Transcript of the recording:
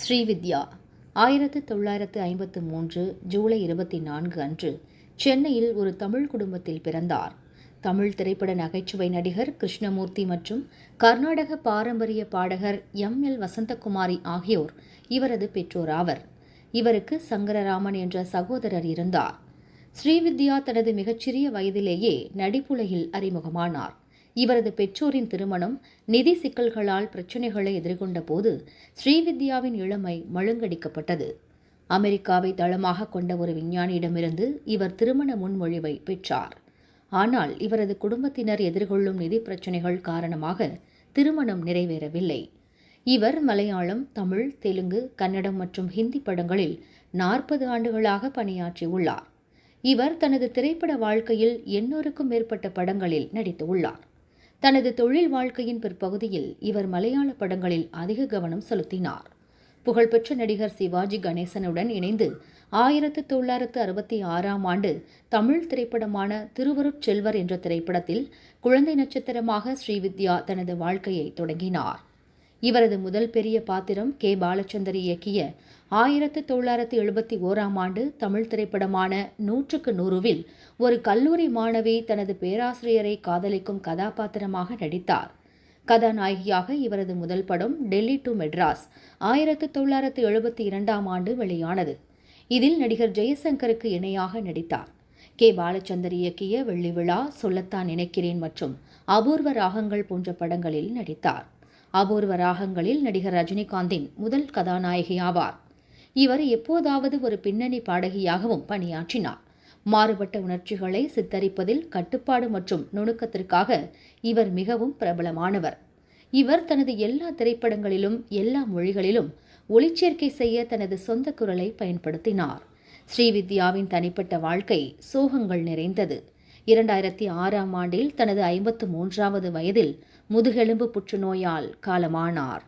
ஸ்ரீவித்யா ஆயிரத்து தொள்ளாயிரத்து ஐம்பத்து மூன்று ஜூலை இருபத்தி நான்கு அன்று சென்னையில் ஒரு தமிழ் குடும்பத்தில் பிறந்தார். தமிழ் திரைப்பட நகைச்சுவை நடிகர் கிருஷ்ணமூர்த்தி மற்றும் கர்நாடக பாரம்பரிய பாடகர் எம். எல். வசந்தகுமாரி ஆகியோர் இவரது பெற்றோர் ஆவர். இவருக்கு சங்கரராமன் என்ற சகோதரர் இருந்தார். ஸ்ரீவித்யா தனது மிகச்சிறிய வயதிலேயே நடிப்புலகில் அறிமுகமானார். இவரது பெற்றோரின் திருமணம் நிதி சிக்கல்களால் பிரச்சினைகளை எதிர்கொண்ட போது ஸ்ரீவித்யாவின் இளமை மழுங்கடிக்கப்பட்டது. அமெரிக்காவை தளமாக கொண்ட ஒரு விஞ்ஞானியிடமிருந்து இவர் திருமண முன்மொழிவை பெற்றார். ஆனால் இவரது குடும்பத்தினர் எதிர்கொள்ளும் நிதி பிரச்சினைகள் காரணமாக திருமணம் நிறைவேறவில்லை. இவர் மலையாளம் தமிழ் தெலுங்கு கன்னடம் மற்றும் ஹிந்தி படங்களில் நாற்பது ஆண்டுகளாக பணியாற்றியுள்ளார் இவர் தனது திரைப்பட வாழ்க்கையில் எண்ணூறுக்கும் மேற்பட்ட படங்களில் நடித்துள்ளார் தனது தொழில் வாழ்க்கையின் பிற்பகுதியில் இவர் மலையாள படங்களில் அதிக கவனம் செலுத்தினார். புகழ்பெற்ற நடிகர் சிவாஜி கணேசனுடன் இணைந்து ஆயிரத்து தொள்ளாயிரத்து அறுபத்தி ஆறாம் ஆண்டு தமிழ் திரைப்படமான திருவருட் செல்வர் என்ற திரைப்படத்தில் குழந்தை நட்சத்திரமாக ஸ்ரீவித்யா தனது வாழ்க்கையை தொடங்கினார். இவரது முதல் பெரிய பாத்திரம் கே. பாலச்சந்தர் இயக்கிய ஆயிரத்து தொள்ளாயிரத்து எழுபத்தி ஓராம் ஆண்டு தமிழ் திரைப்படமான நூற்றுக்கு நூறுவில் ஒரு கல்லூரி மாணவி தனது பேராசிரியரை காதலிக்கும் கதாபாத்திரமாக நடித்தார். கதாநாயகியாக இவரது முதல் படம் டெல்லி டு மெட்ராஸ் ஆயிரத்து தொள்ளாயிரத்து எழுபத்தி இரண்டாம் ஆண்டு வெளியானது. இதில் நடிகர் ஜெயசங்கருக்கு இணையாக நடித்தார். கே. பாலச்சந்தர் இயக்கிய வெள்ளி விழா சொல்லத்தான் நினைக்கிறேன் மற்றும் அபூர்வ ராகங்கள் போன்ற படங்களில் நடித்தார். அபூர்வ ராகங்களில் நடிகர் ரஜினிகாந்தின் முதல் கதாநாயகி ஆவார். இவர் எப்போதாவது ஒரு பின்னணி பாடகியாகவும் பணியாற்றினார். மாறுபட்ட உணர்ச்சிகளை சித்தரிப்பதில் கட்டுப்பாடு மற்றும் நுணுக்கத்திற்காக இவர் மிகவும் பிரபலமானவர். இவர் தனது எல்லா திரைப்படங்களிலும் எல்லா மொழிகளிலும் ஒளிச்சேர்க்கை செய்ய தனது சொந்த குரலை பயன்படுத்தினார். ஸ்ரீவித்யாவின் தனிப்பட்ட வாழ்க்கை சோகங்கள் நிறைந்தது. இரண்டாயிரத்தி ஆறாம் ஆண்டில் தனது ஐம்பத்து மூன்றாவது வயதில் முதுகெலும்பு புற்றுநோயால் காலமானார்.